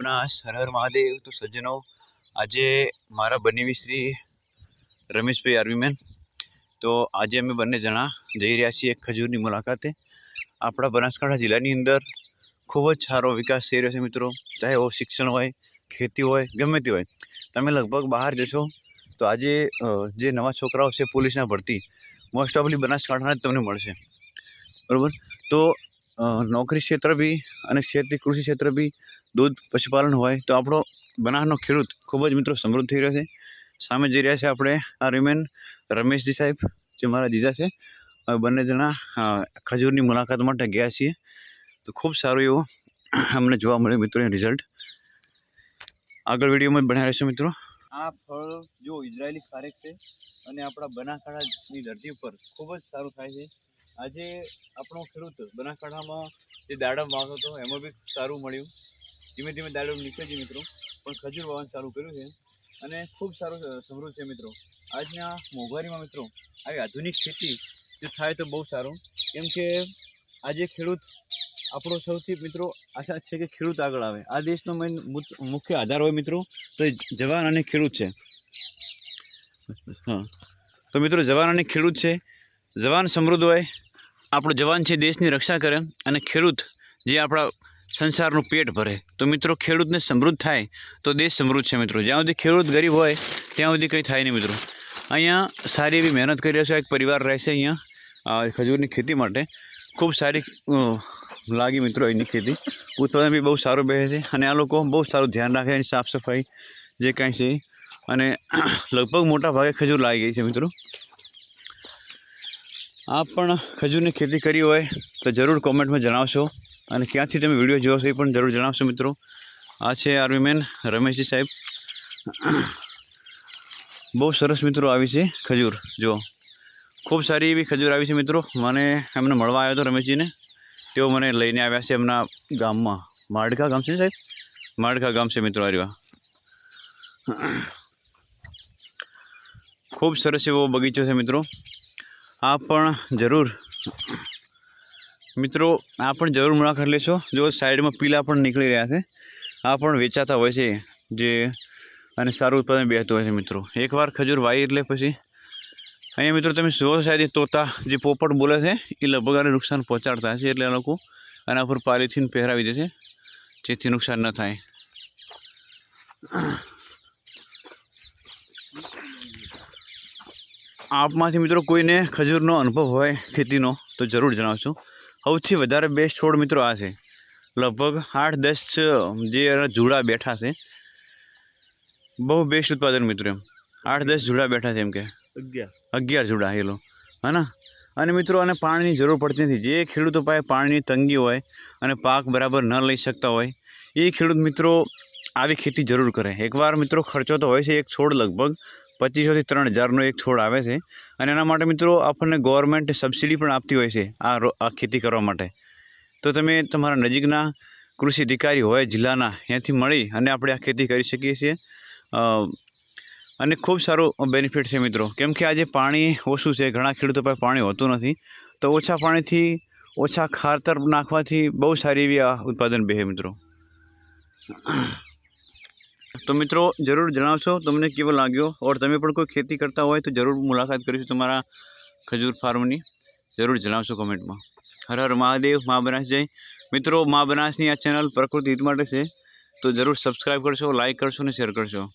બનાસ હર હર મહાદેવ તો સજ્જનો, આજે મારા બનેવી શ્રી રમેશભાઈ આર્મીમેન. તો આજે અમે બંને જણા જઈ રહ્યા છીએ ખજૂરની મુલાકાતે. આપણા બનાસકાંઠા જિલ્લાની અંદર ખૂબ જ સારો વિકાસ થઈ રહ્યો છે મિત્રો. ચાહે એવો શિક્ષણ હોય, ખેતી હોય, ગમે તે હોય. તમે લગભગ બહાર જશો તો આજે જે નવા છોકરાઓ છે પોલીસના ભરતી, મોસ્ટ ઓફલી બનાસકાંઠાના જ તમને મળશે. બરાબર? તો નોકરી ક્ષેત્ર બી અને ક્ષેત્રીય કૃષિ ક્ષેત્ર બી દૂધ પશુપાલન હોય તો આપણો બનાસનો ખેડૂત ખૂબ જ મિત્રો સમૃદ્ધ થઈ રહ્યો છે. સામે જઈ રહ્યા છે આપણે આ રિમેન રમેશજી સાહેબ, જે મારા જીજા છે. બંને જણા ખજૂરની મુલાકાત માટે ગયા છીએ. તો ખૂબ સારું એવું અમને જોવા મળ્યું મિત્રો રિઝલ્ટ આગળ વિડીયોમાં બનાવી રહેશે મિત્રો. આ ફળ જો ઇઝરાયેલી ખારેક છે અને આપણા બનાસકાંઠાની ધરતી ઉપર ખૂબ જ સારું થાય છે. આજે આપણો ખેડૂત બનાસકાંઠામાં જે દાડમ વાવતો હતો, એમાં બી સારું મળ્યું. ધીમે ધીમે દાડમ નીકળે છે મિત્રો, પણ ખજૂર વાવવાનું ચાલુ કર્યું છે. અને ખૂબ સારું સમૃદ્ધ છે મિત્રો. આજના મોંઘવારીમાં મિત્રો, આવી આધુનિક ખેતી જો થાય તો બહુ સારું. કેમ કે આજે ખેડૂત આપણો સૌથી મિત્રો આશા છે કે ખેડૂત આગળ આવે. આ દેશનો મેન મુખ્ય આધાર હોય મિત્રો, તો એ જવાન અને ખેડૂત છે. હા. તો મિત્રો, જવાન અને ખેડૂત છે. જવાન સમૃદ્ધ હોય આપણો જવાન છે, દેશની રક્ષા કરે અને ખેડૂત જે આપણા સંસારનું પેટ ભરે. તો મિત્રો, ખેડૂતને સમૃદ્ધ થાય તો દેશ સમૃદ્ધ છે મિત્રો. જ્યાં સુધી ખેડૂત ગરીબ હોય, ત્યાં સુધી કંઈ થાય નહીં મિત્રો. અહીંયા સારી એવી મહેનત કરી રહ્યો છે એક પરિવાર રહેશે અહીંયા ખજૂરની ખેતી માટે. ખૂબ સારી લાગી મિત્રો અહીંની ખેતી. ઉત્પાદન બી બહુ સારું બેસે છે અને આ લોકો બહુ સારું ધ્યાન રાખે એની સાફ સફાઈ જે કાંઈ છે. અને લગભગ મોટા ભાગે ખજૂર લાગી ગઈ છે મિત્રો. આપ પણ ખજૂરની ખેતી કરી હોય તો જરૂર કોમેન્ટમાં જણાવશો અને ક્યાંથી તમે વીડિયો જોવો છો એ પણ જરૂર જણાવશો મિત્રો. આ છે આર્મીમેન રમેશજી સાહેબ. બહુ સરસ મિત્રો આવી છે ખજૂર. જો ખૂબ સારી એવી ખજૂર આવી છે મિત્રો. મને એમને મળવા આવ્યો હતો રમેશજીને. તેઓ મને લઈને આવ્યા છે એમના ગામમાં. માડકા ગામ છે સાહેબ? માડકા ગામ છે મિત્રો આર્યા. ખૂબ સરસ એવો બગીચો છે મિત્રો. આ પણ જરૂર. મિત્રો આ પણ જરૂર મુલાકાત લેશો. જો સાઈડમાં પીલા પણ નીકળી રહ્યા છે. આ પણ વેચાતા હોય છે જે અને સારું ઉત્પાદન બેસતું હોય છે, મિત્રો. એકવાર ખજૂર વાવી એટલે પછી. અહીંયા મિત્રો, તમે જુઓ સાહેબ તોતા જે પોપટ બોલે છે, એ લગભગ આને નુકસાન પહોંચાડતા હશે એટલે આ લોકો આના પર પાલિથીન પહેરાવી દે છે, જેથી નુકસાન ન થાય. આપમાંથી મિત્રો કોઈને ખજૂરનો અનુભવ હોય ખેતીનો તો જરૂર જણાવશો. સૌથી વધારે બેસ્ટ છોડ મિત્રો આ છે. લગભગ આઠ દસ જે જુડા બેઠા છે. બહુ બેસ્ટ ઉત્પાદન મિત્રો એમ. આઠ દસ જુડા બેઠા છે એમ કે. અગિયાર. અગિયાર જુડા એ લો. હા ને અને મિત્રો આને પાણીની જરૂર પડતી નથી. જે ખેડૂતો પાસે પાણીની તંગી હોય અને પાક બરાબર ન લઈ શકતા હોય એ ખેડૂત મિત્રો આવી ખેતી જરૂર કરે. એકવાર મિત્રો ખર્ચો તો હોય છે. એક છોડ લગભગ પચીસોથી ત્રણ હજારનો એક છોડ આવે છે. અને એના માટે મિત્રો આપણને ગવર્મેન્ટ સબસિડી પણ આપતી હોય છે આ આ ખેતી કરવા માટે. તો તમે તમારા નજીકના કૃષિ અધિકારી હોય, જિલ્લાના, ત્યાંથી મળી અને આપણે આ ખેતી કરી શકીએ છીએ. અને ખૂબ સારું બેનિફિટ છે મિત્રો. કેમ કે આજે પાણી ઓછું છે, ઘણા ખેડૂતો પાસે પાણી હોતું નથી. તો ઓછા પાણીથી, ઓછા ખાતર નાખવાથી બહુ સારી એવી આ ઉત્પાદન બે મિત્રો. તો મિત્રો, જરૂર જણાવશો તમને કેવો લાગ્યો? ઓર તમે પણ કોઈ ખેતી કરતા હોય તો જરૂર મુલાકાત કરીશું તમારા ખજૂર ફાર્મની. જરૂર જણાવશો કોમેન્ટમાં. હર હર મહાદેવ, મા બનાસ જય. મિત્રો, મા બનાસની આ ચેનલ પ્રકૃતિ હિત માટે છે. તો જરૂર સબસ્ક્રાઈબ કરશો લાઈક કરશો અને શેર કરશો.